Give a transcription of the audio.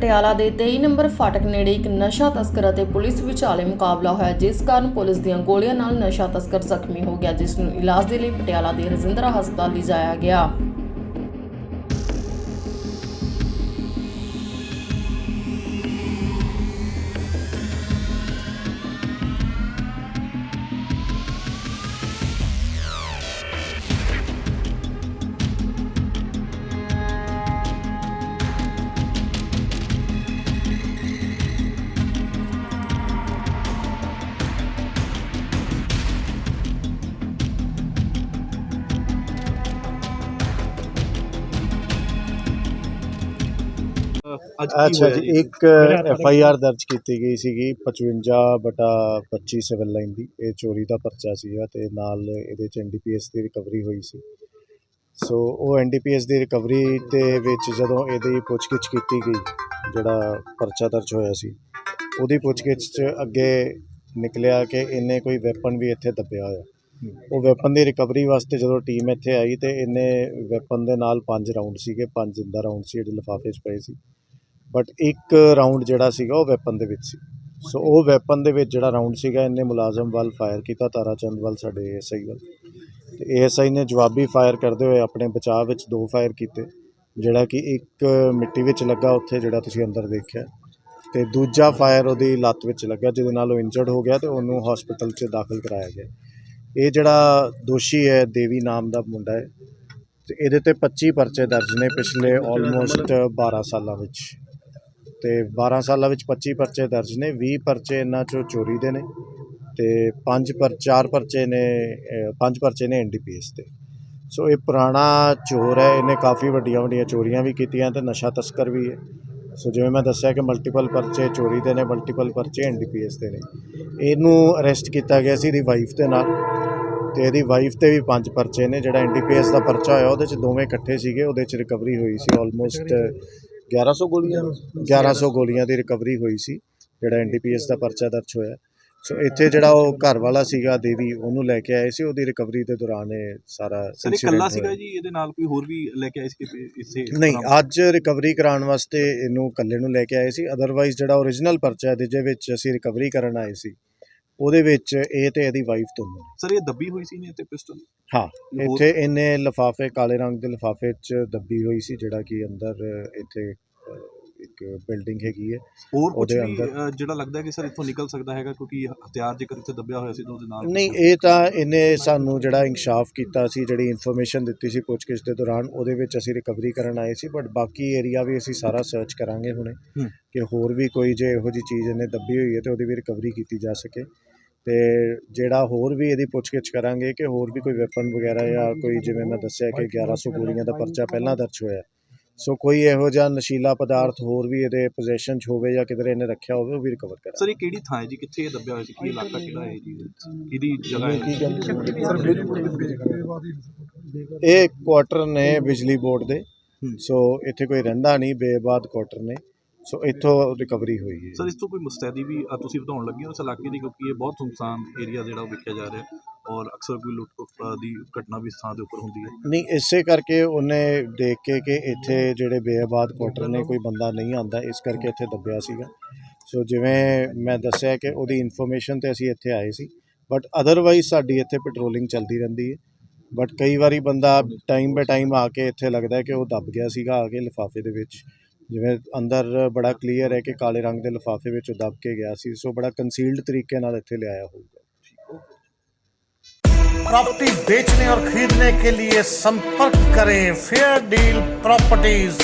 ਪਟਿਆਲਾ ਦੇ 23 ਨੰਬਰ ਫਾਟਕ ਨੇੜੇ ਇੱਕ ਨਸ਼ਾ ਤਸਕਰ ਅਤੇ ਪੁਲਿਸ ਵਿਚਾਲੇ ਮੁਕਾਬਲਾ ਹੋਇਆ, ਜਿਸ ਕਾਰਨ ਪੁਲਿਸ ਦੀਆਂ ਗੋਲੀਆਂ ਨਾਲ ਨਸ਼ਾ ਤਸਕਰ ਜ਼ਖਮੀ ਹੋ ਗਿਆ, ਜਿਸ ਨੂੰ ਇਲਾਜ ਦੇ ਲਈ ਪਟਿਆਲਾ ਦੇ ਰਜਿੰਦਰਾ ਹਸਪਤਾਲ ਲਿਜਾਇਆ ਗਿਆ। ਅੱਜ ਅੱਛਾ ਜੀ? ਇੱਕ ਐਫ ਆਈ ਆਰ ਦਰਜ ਕੀਤੀ ਗਈ ਸੀਗੀ 55 ਬਟਾ 25 ਸਿਵਲ ਲਾਈਨ ਦੀ। ਇਹ ਚੋਰੀ ਦਾ ਪਰਚਾ ਸੀਗਾ ਤੇ ਨਾਲ ਇਹਦੇ ਚ ਐਨਡੀਪੀਐਸ ਦੀ ਰਿਕਵਰੀ ਹੋਈ ਸੀ। ਸੋ ਉਹ ਐਨਡੀਪੀਐਸ ਦੀ ਰਿਕਵਰੀ ਦੇ ਵਿੱਚ ਜਦੋਂ ਇਹਦੀ ਪੁੱਛਗਿੱਛ ਕੀਤੀ ਗਈ ਜਿਹੜਾ ਪਰਚਾ ਦਰਜ ਹੋਇਆ ਸੀ ਉਹਦੀ ਪੁੱਛਗਿੱਛ 'ਚ ਅੱਗੇ ਨਿਕਲਿਆ ਕਿ ਇਹਨੇ ਕੋਈ ਵੈਪਨ ਵੀ ਇੱਥੇ ਦੱਬਿਆ ਹੋਇਆ। ਉਹ ਵੈਪਨ ਦੀ ਰਿਕਵਰੀ ਵਾਸਤੇ ਜਦੋਂ ਟੀਮ ਇੱਥੇ ਆਈ ਤੇ ਇਹਨੇ ਵੈਪਨ ਦੇ ਨਾਲ ਪੰਜ ਰਾਉਂਡ ਸੀਗੇ ਪੰਜ ਜ਼ਿੰਦਾ ਰਾਉਂਡ ਸੀ ਜਿਹੜੇ ਲਿਫਾਫੇ 'ਚ ਪਏ ਸੀ। ਬਟ ਇੱਕ ਰਾਉਂਡ ਜਿਹੜਾ ਸੀਗਾ ਉਹ ਵੈਪਨ ਦੇ ਵਿੱਚ ਸੀ। ਸੋ ਉਹ ਵੈਪਨ ਦੇ ਵਿੱਚ ਜਿਹੜਾ ਰਾਉਂਡ ਸੀਗਾ, ਇਹਨੇ ਮੁਲਾਜ਼ਮ ਵੱਲ ਫਾਇਰ ਕੀਤਾ ਤਾਰਾਚੰਦ ਵੱਲ, ਸਾਡੇ ਐਸਆਈ ਵੱਲ। ਤੇ ਏਐਸਆਈ ਨੇ ਜਵਾਬੀ ਫਾਇਰ ਕਰਦੇ ਹੋਏ ਆਪਣੇ ਬਚਾਅ ਵਿੱਚ ਦੋ ਫਾਇਰ ਕੀਤੇ, ਜਿਹੜਾ ਕਿ ਇੱਕ ਮਿੱਟੀ ਵਿੱਚ ਲੱਗਾ ਉੱਥੇ, ਜਿਹੜਾ ਤੁਸੀਂ ਅੰਦਰ ਦੇਖਿਆ। ਤੇ ਦੂਜਾ ਫਾਇਰ ਉਹਦੀ ਲੱਤ ਵਿੱਚ ਲੱਗਾ, ਜਿਹਦੇ ਨਾਲ ਉਹ ਇੰਜਰਡ ਹੋ ਗਿਆ ਤੇ ਉਹਨੂੰ ਹਸਪੀਟਲ 'ਚ ਦਾਖਲ ਕਰਾਇਆ ਗਿਆ। ਇਹ ਜਿਹੜਾ ਦੋਸ਼ੀ ਹੈ, ਦੇਵੀ ਨਾਮ ਦਾ ਮੁੰਡਾ ਹੈ। ਤੇ ਇਹਦੇ ਤੇ 25 ਪਰਚੇ ਦਰਜ ਨੇ ਪਿਛਲੇ ਆਲਮੋਸਟ 12 ਸਾਲਾਂ ਵਿੱਚ। ਤੇ 12 ਸਾਲਾਂ ਵਿੱਚ 25 ਪਰਚੇ ਦਰਜ ਨੇ 20 ਪਰਚੇ ਇਹਨਾਂ ਚੋਂ ਚੋਰੀ ਦੇ ਨੇ ਤੇ 5 ਪਰ 4 ਪਰਚੇ ਨੇ 5 ਪਰਚੇ ਨੇ ਐਨਡੀਪੀਐਸ ਤੇ। ਸੋ ਇਹ ਪੁਰਾਣਾ ਚੋਰ ਹੈ, ਇਹਨੇ ਕਾਫੀ ਵੱਡੀਆਂ ਵੱਡੀਆਂ ਚੋਰੀਆਂ ਵੀ ਕੀਤੀਆਂ ਤੇ ਨਸ਼ਾ ਤਸਕਰ ਵੀ ਹੈ। ਸੋ ਜਿਵੇਂ ਮੈਂ ਦੱਸਿਆ ਕਿ ਮਲਟੀਪਲ ਪਰਚੇ ਚੋਰੀ ਦੇ ਨੇ ਮਲਟੀਪਲ ਪਰਚੇ ਐਨਡੀਪੀਐਸ ਦੇ ਨੇ। ਇਹਨੂੰ ਅਰੈਸਟ ਕੀਤਾ ਗਿਆ ਸੀ ਇਹਦੀ ਵਾਈਫ ਦੇ ਨਾਲ ਤੇ ਇਹਦੀ ਵਾਈਫ ਤੇ ਵੀ ਪੰਜ ਪਰਚੇ ਨੇ, ਜਿਹੜਾ ਐਨਡੀਪੀਐਸ ਦਾ ਪਰਚਾ ਹੋਇਆ ਉਹਦੇ ਚ ਦੋਵੇਂ ਇਕੱਠੇ ਸੀਗੇ, ਉਹਦੇ ਚ ਰਿਕਵਰੀ ਹੋਈ ਸੀ ਆਲਮੋਸਟ 1100 ਗੋਲੀਆਂ 1100 ਗੋਲੀਆਂ ਦੀ ਰਿਕਵਰੀ ਹੋਈ ਸੀ ਜਿਹੜਾ ਐਨਡੀਪੀਐਸ ਦਾ ਪਰਚਾ ਦਰਜ ਹੋਇਆ। ਸੋ ਇੱਥੇ ਜਿਹੜਾ ਉਹ ਘਰ ਵਾਲਾ ਸੀਗਾ ਦੇਵੀ ਉਹਨੂੰ ਲੈ ਕੇ ਆਏ ਸੀ ਉਹਦੀ ਰਿਕਵਰੀ ਦੇ ਦੌਰਾਨ ਇਹ ਸਾਰਾ ਸਰ ਇਕੱਲਾ। ਸੀਗਾ ਜੀ? ਇਹਦੇ ਨਾਲ ਕੋਈ ਹੋਰ ਵੀ ਲੈ ਕੇ ਆਏ ਸੀ ਕਿ ਇਸੇ ਨਹੀਂ ਅੱਜ ਰਿਕਵਰੀ ਕਰਾਉਣ ਵਾਸਤੇ ਇਹਨੂੰ ਇਕੱਲੇ ਨੂੰ ਲੈ ਕੇ ਆਏ ਸੀ। ਅਦਰਵਾਈਜ਼ ਜਿਹੜਾ ਓਰੀਜਨਲ ਪਰਚਾ ਹੈ ਜਿਹਦੇ ਵਿੱਚ ਅਸੀਂ ਰਿਕਵਰੀ ਕਰਨ ਆਏ ਸੀ ਉਹਦੇ ਵਿੱਚ ਇਹ ਤੇ ਇਹਦੀ ਵਾਈਫ ਦੋਨੋਂ। ਸਰ ਇਹ ਦੱਬੀ ਹੋਈ ਸੀ ਨੇ ਤੇ ਪਿਸਟਲ ਹਾਂ ਇੱਥੇ ਇਹਨੇ ਲਿਫਾਫੇ ਕਾਲੇ ਰੰਗ ਦੇ ਲਿਫਾਫੇ 'ਚ ਦੱਬੀ ਹੋਈ ਸੀ ਜਿਹੜਾ ਕਿ ਅੰਦਰ ਇੱਥੇ ਇੱਕ ਬਿਲਡਿੰਗ ਹੈਗੀ ਹੈ ਹੋਰ ਕੁਝ ਵੀ ਜਿਹੜਾ ਲੱਗਦਾ ਕਿ ਸਰ ਇੱਥੋਂ ਨਿਕਲ ਸਕਦਾ ਹੈਗਾ ਕਿਉਂਕਿ ਹਥਿਆਰ ਜੇਕਰ ਇੱਥੇ ਦੱਬਿਆ ਹੋਇਆ ਸੀ ਤਾਂ ਉਹਦੇ ਨਾਲ ਨਹੀਂ ਇਹ ਤਾਂ ਇਹਨੇ ਸਾਨੂੰ ਜਿਹੜਾ ਇਨਕਸ਼ਾਫ ਕੀਤਾ ਸੀ ਜਿਹੜੀ ਇਨਫੋਰਮੇਸ਼ਨ ਦਿੱਤੀ ਸੀ ਪੁੱਛਗਿੱਛ ਦੇ ਦੌਰਾਨ ਉਹਦੇ ਵਿੱਚ ਅਸੀਂ ਰਿਕਵਰੀ ਕਰਨ ਆਏ ਸੀ ਬਟ ਬਾਕੀ ਏਰੀਆ ਵੀ ਅਸੀਂ ਸਾਰਾ ਸਰਚ ਕਰਾਂਗੇ ਹੁਣੇ। ਕਿ ਹੋਰ ਵੀ ਕੋਈ ਜੇ ਇਹੋ ਜੀ ਚੀਜ਼ ਇਹਨੇ ਦੱਬੀ ਹੋਈ ਹੈ ਤੇ ਉਹਦੀ ਵੀ ਰਿਕਵਰੀ ਕੀਤੀ ਜਾ ਸਕੇ ਤੇ ਜਿਹੜਾ ਹੋਰ ਵੀ ਇਹਦੀ ਪੁੱਛਗਿੱਛ ਕਰਾਂਗੇ ਕਿ ਹੋਰ ਵੀ ਕੋਈ ਵੈਪਨ ਵਗੈਰਾ ਜਾਂ ਕੋਈ ਜਿਵੇਂ ਮੈਂ ਦੱਸਿਆ ਕਿ 1100 ਗੋਲੀਆਂ ਦਾ ਪਰਚਾ ਪਹਿਲਾਂ ਦਰਜ ਹੋਇਆ ਸੋ ਕੋਈ ਇਹੋ ਜਿਹਾ ਨਸ਼ੀਲਾ ਪਦਾਰਥ ਹੋਰ ਵੀ ਇਹਦੇ ਪੋਜੀਸ਼ਨ 'ਚ ਹੋਵੇ ਜਾਂ ਕਿਧਰੇ ਇਹਨੇ ਰੱਖਿਆ ਹੋਵੇ ਉਹ ਵੀ ਰਿਕਵਰ ਕਰਾਂਗੇ। ਸਰ ਇਹ ਕਿਹੜੀ ਥਾਂ ਹੈ ਜੀ? ਕਿੱਥੇ ਇਹ ਦੱਬਿਆ ਹੋਇਆ ਸੀ? ਕੀ ਇਲਾਕਾ ਕਿਹੜਾ ਹੈ ਜੀ? ਕਿਹਦੀ ਜਗ੍ਹਾ ਕੀ ਹੈ ਇਹ ਕੁਆਟਰ ਨੇ ਬਿਜਲੀ ਬੋਰਡ ਦੇ। ਸੋ ਇੱਥੇ ਕੋਈ ਰਹਿੰਦਾ ਨਹੀਂ ਬੇਬਾਦ ਕੁਆਟਰ ਨੇ। ਸੋ ਇੱਥੋਂ ਰਿਕਵਰੀ ਹੋਈ ਹੈ ਸਰ ਇਸ ਤੋਂ ਕੋਈ ਮੁਸਤੈਦੀ ਵੀ ਅ, ਤੁਸੀਂ ਵਧਾਉਣ ਲੱਗੇ ਹੋ ਇਸ ਇਲਾਕੇ ਦੀ? ਕਿਉਂਕਿ ਇਹ ਬਹੁਤ ਸੁਨਸਾਨ ਏਰੀਆ ਜਿਹੜਾ ਉਹ ਵੇਖਿਆ ਜਾ ਰਿਹਾ ਔਰ ਅਕਸਰ ਕੋਈ ਲੁੱਟ ਖੋਹ ਦੀ ਘਟਨਾ ਵੀ ਇਸ ਥਾਂ ਦੇ ਉੱਪਰ ਹੁੰਦੀ ਹੈ। ਨਹੀਂ ਇਸੇ ਕਰਕੇ ਉਹਨੇ ਦੇਖ ਕੇ ਕਿ ਇੱਥੇ ਜਿਹੜੇ ਬੇਆਬਾਦ ਕੁਆਟਰ ਨੇ ਕੋਈ ਬੰਦਾ ਨਹੀਂ ਆਂਦਾ ਇਸ ਕਰਕੇ ਇੱਥੇ ਦੱਬਿਆ ਸੀਗਾ। ਸੋ ਜਿਵੇਂ ਮੈਂ ਦੱਸਿਆ ਕਿ ਉਹਦੀ ਇਨਫੋਰਮੇਸ਼ਨ ਤੇ ਅਸੀਂ ਇੱਥੇ ਆਏ ਸੀ। ਬਟ ਅਦਰਵਾਈਜ਼ ਸਾਡੀ ਇੱਥੇ ਪੈਟਰੋਲਿੰਗ ਚੱਲਦੀ ਰਹਿੰਦੀ ਹੈ। ਬਟ ਕਈ ਵਾਰੀ ਬੰਦਾ ਟਾਈਮ ਬਾਏ ਟਾਈਮ ਆ ਕੇ ਇੱਥੇ ਲੱਗਦਾ ਹੈ ਕਿ ਉਹ ਦੱਬ ਗਿਆ ਸੀਗਾ ਆ ਕੇ ਲਿਫਾਫੇ ਦੇ ਵਿੱਚ। ਜਿਵੇਂ ਅੰਦਰ ਬੜਾ ਕਲੀਅਰ ਹੈ ਕਿ ਕਾਲੇ ਰੰਗ ਦੇ ਲਿਫਾਫੇ ਵਿੱਚ ਉਹ ਦੱਬ ਕੇ ਗਿਆ ਸੀ ਸੋ ਬੜਾ ਕੰਸੀਲਡ ਤਰੀਕੇ ਨਾਲ ਇੱਥੇ ਲਿਆਇਆ ਹੋਊਗਾ प्रॉपर्टी बेचने और खरीदने के लिए संपर्क करें फेयर डील प्रॉपर्टीज